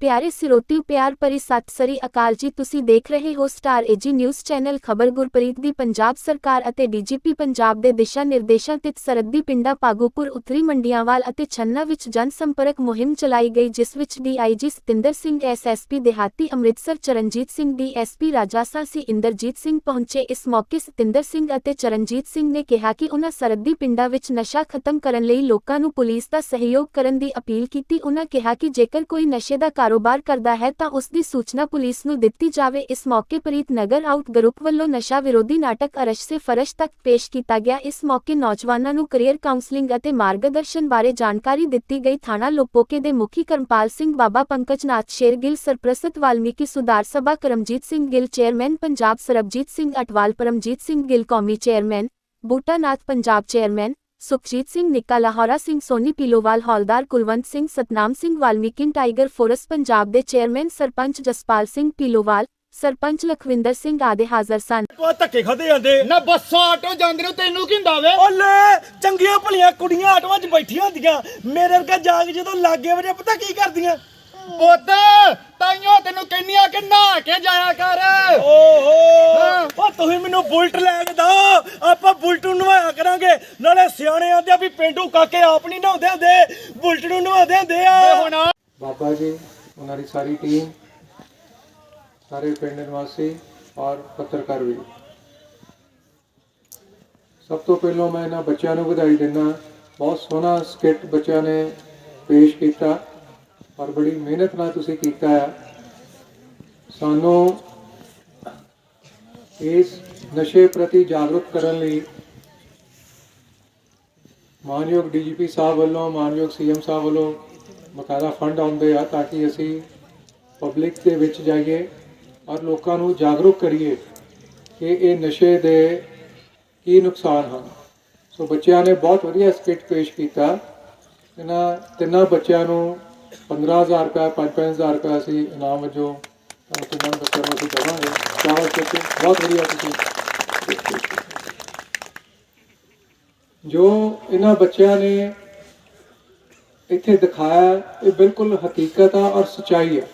ਪਿਆਰੇ ਸਿਰੋਤਿਓ, ਪਿਆਰ ਭਰੀ ਸਤਿ ਸ੍ਰੀ ਅਕਾਲ ਜੀ। ਤੁਸੀਂ ਦੇਖ ਰਹੇ ਹੋ ਸਟਾਰ ਏਜੀ ਨਿਊਜ਼ ਚੈਨਲ, ਖਬਰ ਗੁਰਪ੍ਰੀਤ ਦੀ ਪੰਜਾਬ ਸਰਕਾਰ ਅਤੇ ਡੀਜੀਪੀ ਪੰਜਾਬ ਦੇ ਦਿਸ਼ਾ ਨਿਰਦੇਸ਼ਾਂ ਤਹਿਤ ਸਰਹੱਦੀ ਪਿੰਡਾਂ ਪਾਗੋਪੁਰ ਉੱਤਰੀ ਮੰਡੀਆਂਵਾਲ ਅਤੇ ਛੰਨਾ ਵਿੱਚ ਜਨ ਸੰਪਰਕ ਮੁਹਿੰਮ ਚਲਾਈ ਗਈ, ਜਿਸ ਵਿੱਚ ਡੀਆਈਜੀ ਸਤਿੰਦਰ ਸਿੰਘ ਐਸਐਸਪੀ ਦਿਹਾਤੀ ਅੰਮ੍ਰਿਤਸਰ, ਚਰਨਜੀਤ ਸਿੰਘ, ਡੀਐਸਪੀ ਰਾਜਾਸਾ ਸੀ ਇੰਦਰਜੀਤ ਸਿੰਘ ਪਹੁੰਚੇ। ਇਸ ਮੌਕੇ ਸਤਿੰਦਰ ਸਿੰਘ ਅਤੇ ਚਰਨਜੀਤ ਸਿੰਘ ਨੇ ਕਿਹਾ ਕਿ ਉਨ੍ਹਾਂ ਸਰਹੱਦੀ ਪਿੰਡਾਂ ਵਿੱਚ ਨਸ਼ਾ ਖਤਮ ਕਰਨ ਲਈ ਲੋਕਾਂ ਨੂੰ ਪੁਲਿਸ ਦਾ ਸਹਿਯੋਗ ਕਰਨ ਦੀ ਅਪੀਲ ਕੀਤੀ। ਉਹਨਾਂ ਕਿਹਾ ਕਿ ਜੇਕਰ ਕੋਈ ਨਸ਼ੇ ਦਾ ਕਾਰੋਬਾਰ ਕਰਦਾ ਹੈ ਤਾਂ ਉਸ ਦੀ ਸੂਚਨਾ ਪੁਲਿਸ ਨੂੰ ਦਿੱਤੀ ਜਾਵੇ। ਇਸ ਮੌਕੇ ਪ੍ਰੀਤ ਨਗਰ ਆਊਟ ਗਰੁੱਪ ਵੱਲੋਂ ਨਸ਼ਾ ਵਿਰੋਧੀ ਨਾਟਕ ਅਰਸ਼ ਸੇ ਫਰਸ਼ ਤੱਕ ਪੇਸ਼ ਕੀਤਾ ਗਿਆ। ਇਸ ਮੌਕੇ ਨੌਜਵਾਨਾਂ ਨੂੰ ਕੈਰੀਅਰ ਕਾਉਂਸਲਿੰਗ ਅਤੇ ਮਾਰਗਦਰਸ਼ਨ ਬਾਰੇ ਜਾਣਕਾਰੀ ਦਿੱਤੀ ਗਈ। ਥਾਣਾ ਲੋਪੋਕੇ ਦੇ ਮੁਖੀ ਕਰਮਪਾਲ ਸਿੰਘ, ਬਾਬਾ ਪੰਕਜਨਾਥ ਸ਼ੇਰਗਿੱਲ ਸਰਪ੍ਰਸਤ ਵਾਲਮੀਕੀ ਸੁਧਾਰ ਸਭਾ ਕਰਮਜੀਤ ਸਿੰਘ ਗਿੱਲ, ਚੇਅਰਮੈਨ ਪੰਜਾਬ ਸਰਬਜੀਤ ਸਿੰਘ ਅਟਵਾਲ, ਪਰਮਜੀਤ ਸਿੰਘ ਗਿੱਲ ਕੌਮੀ ਚੇਅਰਮੈਨ ਬੂਟਾਨਾਥ ਪੰਜਾਬ ਚੇਅਰਮੈਨ ਸੁਖਜੀਤ ਸਿੰਘ ਨਿੱਕਾ ਲਾਹੌਰਾ ਸਿੰਘ ਸੋਨੀ ਪੀਲੋਵਾਲ ਹੌਲਦਾਰ ਕੁਲਵੰਤ ਸਿੰਘ ਸਤਨਾਮ ਸਿੰਘ ਵਾਲਮੀਕਿਨ ਟਾਈਗਰ ਫੋਰਸ ਪੰਜਾਬ ਦੇ ਚੇਅਰਮੈਨ ਸਰਪੰਚ ਜਸਪਾਲ ਸਿੰਘ ਪੀਲੋਵਾਲ ਸਰਪੰਚ ਲਖਵਿੰਦਰ ਸਿੰਘ ਆਦਿ ਹਾਜ਼ਰ ਸਨ। ਉਹ ਧੱਕੇ ਖਾਦੇ ਜਾਂਦੇ। ਨਾ ਬੱਸਾਂ ਆਟੋ ਜਾਂਦੇ ਨੇ ਤੈਨੂੰ ਕੀ ਹੁੰਦਾ ਵੇ? ਓ ਲੈ ਚੰਗੀਆਂ ਭਲੀਆਂ ਕੁੜੀਆਂ ਆਟੋਆਂ 'ਚ ਬੈਠੀਆਂ ਹੁੰਦੀਆਂ। ਮੇਰੇ ਵਰਗਾ ਜਾ ਕੇ ਜਦੋਂ ਲਾਗੇ ਵਜੇ ਪਤਾ ਕੀ ਕਰਦੀਆਂ? ਪੁੱਤ ਤਾਈਓ ਤੈਨੂੰ ਕਹਿੰਨੀਆਂ ਕਿ ਨਹਾ ਕੇ ਜਾਇਆ ਕਰ। ਓਹੋ। ਤੁਸੀਂ ਮੈਨੂੰ ਬੁਲਟ ਲੈ ਕੇ ਦੋ ਆਪਾਂ ਬੁਲਟ ਨੂੰ ਨਵਾਇਆ ਕਰਾਂਗੇ। ਨਾਲੇ ਸਿਆਣੇ ਆਂਦੇ ਆ ਵੀ ਪਿੰਡੂ ਕਾਕੇ ਆਪ ਨਹੀਂ ਨਹਾਉਂਦੇ ਹੁੰਦੇ। ਬੁਲਟ ਨੂੰ ਨਵਾਉਂਦੇ ਹੁੰਦੇ ਆ। ਬਾਬਾ ਜੀ ਉਹਨਾਂ ਦੀ ਸਾਰੀ ਟੀਮ ਸਾਰੇ ਪਿੰਡ ਨਿਵਾਸੀ ਔਰ ਪੱਤਰਕਾਰ ਵੀ। ਸਭ ਤੋਂ ਪਹਿਲਾਂ ਮੈਂ ਇਹਨਾਂ ਬੱਚਿਆਂ ਨੂੰ ਵਧਾਈ ਦਿੰਦਾ ਬਹੁਤ ਸੋਹਣਾ ਸਕਿੱਟ ਬੱਚਿਆਂ ਨੇ ਪੇਸ਼ ਕੀਤਾ ਔਰ ਬੜੀ ਮਿਹਨਤ ਨਾਲ ਤੁਸੀਂ ਕੀਤਾ ਹੈ। ਸਾਨੂੰ ਇਸ ਨਸ਼ੇ ਪ੍ਰਤੀ ਜਾਗਰੂਕ ਕਰਨ ਲਈ ਮਾਨਯੋਗ ਡੀਜੀਪੀ ਸਾਹਿਬ ਵੱਲੋਂ, ਮਾਨਯੋਗ ਸੀਐਮ ਸਾਹਿਬ ਵੱਲੋਂ ਬਕਾਇਦਾ ਫੰਡ ਆਉਂਦੇ ਆ ਤਾਂ ਕਿ ਅਸੀਂ ਪਬਲਿਕ ਦੇ ਵਿੱਚ ਜਾਈਏ ਔਰ ਲੋਕਾਂ ਨੂੰ ਜਾਗਰੂਕ ਕਰੀਏ ਕਿ ਇਹ ਨਸ਼ੇ ਦੇ ਕੀ ਨੁਕਸਾਨ ਹਨ। ਸੋ ਬੱਚਿਆਂ ਨੇ ਬਹੁਤ ਵਧੀਆ ਸਕਿੱਟ ਪੇਸ਼ ਕੀਤਾ। ਇਹਨਾਂ ਤਿੰਨਾਂ ਬੱਚਿਆਂ ਨੂੰ 15000 ਰੁਪਏ 5-5000 ਰੁਪਏ ਅਸੀਂ ਇਨਾਮ ਵਜੋਂ ਅਹ, ਤਿੰਨਾਂ ਬੱਚਿਆਂ ਨੂੰ ਅਸੀਂ ਦੇਵਾਂਗੇ ਚਾਵਲ ਚੱਕੇ। ਬਹੁਤ ਵਧੀਆ ਤੁਸੀਂ। ਜੋ ਇਹਨਾਂ ਬੱਚਿਆਂ ਨੇ ਇੱਥੇ ਦਿਖਾਇਆ ਇਹ ਬਿਲਕੁਲ ਹਕੀਕਤ ਆ ਔਰ ਸਚਾਈ ਆ।